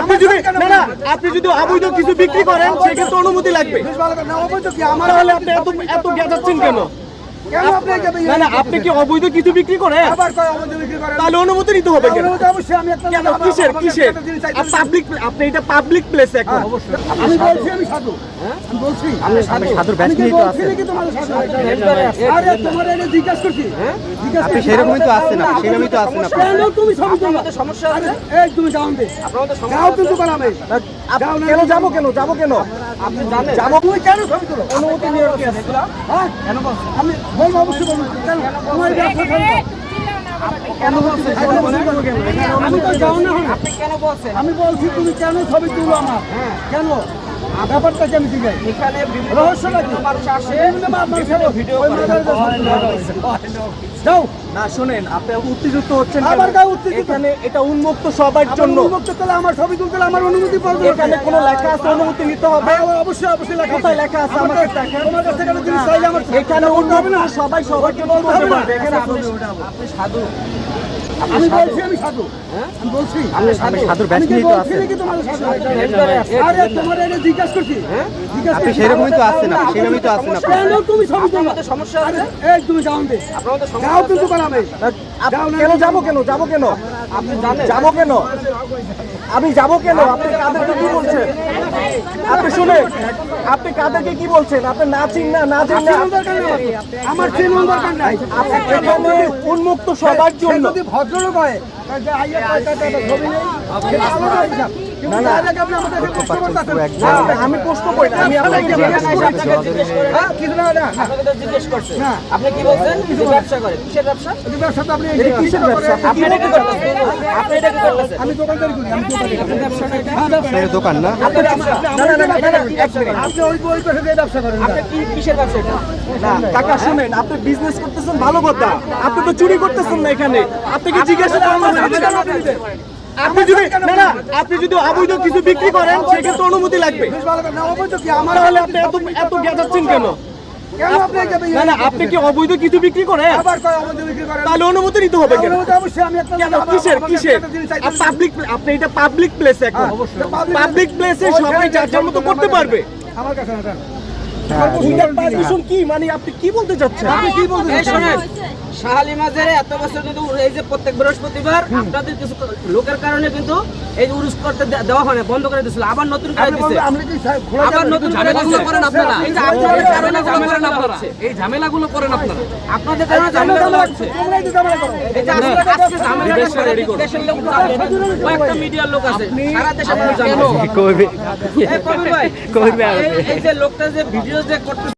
আপনি যদি না না আপনি যদি অবৈধ কিছু বিক্রি করেন সেক্ষেত্রে অনুমতি লাগবে। অবৈধ কি? আমার হলে আপনি এত এত গেঁচাচ্ছেন কেন? আপনি এই যে- না না আপনি কি অবৈধ কিছু বিক্রি করেন আবার কয় অবৈধ বিক্রি করেন? তাহলে অনুমতি নিতে হবে কেন? কিসের কিসের? একটা জিনিস চাইতে হবে। পাবলিক আপনি এটা পাবলিক প্লেস এখন হ্যাঁ, আমি বলছি আমি সাধু। আমি বলছি। আপনি সাধুর ব্যাচ আমি তো বলছি আছেন। নাকি তোমার সাধু? আরে তোমার এটা জিজ্ঞাসা করছি? আপনি সেরকমই তো আসছেন আপনি সেরকমই তো আসছেন আপনি। কেন তুমি ছবি তোলো? আরে, এই তুমি যাও দে। কেন? যাব কেন? যাব কেন? আপনি জানেন? যাব তুমি কেন ছবি তুলো? অনুমতি নিয়ে কি আছে? হ্যাঁ? কেন আমি বলব অবশ্যই বলব। কেন? তোমার ব্যবসা আমি যাও না কেন আমি বলছি তুমি কেন ছবি তুলো আমার? কেন? আমি জিজ্ঞাসা এখানে বিভিন্ন রহস্যটা মানুষ আসে বিভিন্ন মা- মানুষের ভিডিও ওই করে। মানুষের যাও না শুনেন আপনি উত্তেজিত হচ্ছেন আবার গায়ে উত্তেজিত? এখানে এটা উন্মুক্ত সবার আমার জন্য। উন্মুক্ত তাহলে আমার ছবি তুলতে আমার অনুমতি এখানে কোনো লেখা আছে অনুমতি নিতে হবে। হ্যাঁ, অবশ্যই অবশ্যই লেখা কোথায় লেখা আছে আমার আমাকে কাছে- দেখান। তোমার কাছ থেকে একটা জিনিস চাইলে আমার এখানে সবাই সবার জন্য হবে না। এখানে আপনি আপনি সাধু। আমি বলছি আমি সাধু। আমি বলছি। আপনি সাধুর ব্যাচ তো আছে। আরে তোমার এটা জিজ্ঞাসা করছি আপনি করছি। সেরকমই তো আসছেন আপনি সেরকমই তো আসছেন আপনি কেন তুমি? সমস্যা আছে। এই তুমি যাও দে সমস্যা যাও কিন্তু কেন যাব কেন? যাব কেন? আপনি জানেন। যাব কেন? আমি যাব কেন? আপনি কাদেরকে কি বলছেন? আপনি শুনে আপনি কাদেরকে কি বলছেন? আপনি না চিন না না চিন না। আমার। দরকার নাই। এখানে উন্মুক্ত সবার জন্য। যদি ভদ্রলোক হয় আইয়া ছবি নেই, আপনি আমি প্রশ্ন করি আমি আপনাকে জিজ্ঞেস করেছি। আপনি কি বলছেন? ব্যবসা কিসের ব্যবসা? ব্যবসা তো আপনি কিসের ব্যবসা? আপনি এটা কি করতেছেন? আপনি এটা কি করতেছেন? আমি দোকানদারি করি, আমি দোকানদারি দোকান না। আপনি ওই ওই ব্যবসা করেন। আপনি কি কিসের ব্যবসা এটা? কাকা শুনেন আপনি বিজনেস করতেছেন ভালো কথা। আপনি তো চুরি করতেছেন না এখানে। আপনাকে জিজ্ঞাসা করানো। আপনি যদি না না আপনি যদি অবৈধ কিছু বিক্রি করেন সেক্ষেত্রে অনুমতি লাগবে? আমার তাহলে আপনি এত এত গেঁজাচ্ছেন কেন? কেন আপনি না না আপনি কি অবৈধ কিছু বিক্রি করেন? তাহলে অনুমতি নিতে হবে কেন? কিসের কিসের। পাবলিক আপনি এটা পাবলিক প্লেস এখন। হ্যাঁ, পাবলিক প্লেসে সবাই যার যার মতো করতে পারবে। আমার কাছে না, কি? মানে আপনি কি বলতে চাচ্ছেন? আপনি কি বলতে শোনেন। শাহালি মাজারে এত বছর কিন্তু এই যে প্রত্যেক বৃহস্পতিবার আপনাদের কিছু লোকের কারণে কিন্তু এই যে উরুস করতে দেওয়া হয় না বন্ধ করে দিয়েছিল। আবার নতুন করে খোলা আবার নতুন করে করেন আপনারা এই আপনাদের ঝামেলাগুলো করেন আপনারা। এই ঝামেলাগুলো করেন আপনারা। আপনাদের কারণে ঝামেলা হচ্ছে। এই যে আজকে ঝামেলাটা কয়েকটা মিডিয়ার লোক আছে। সারা কইবে এই যে লোকটা যে ভিডিও যে করতে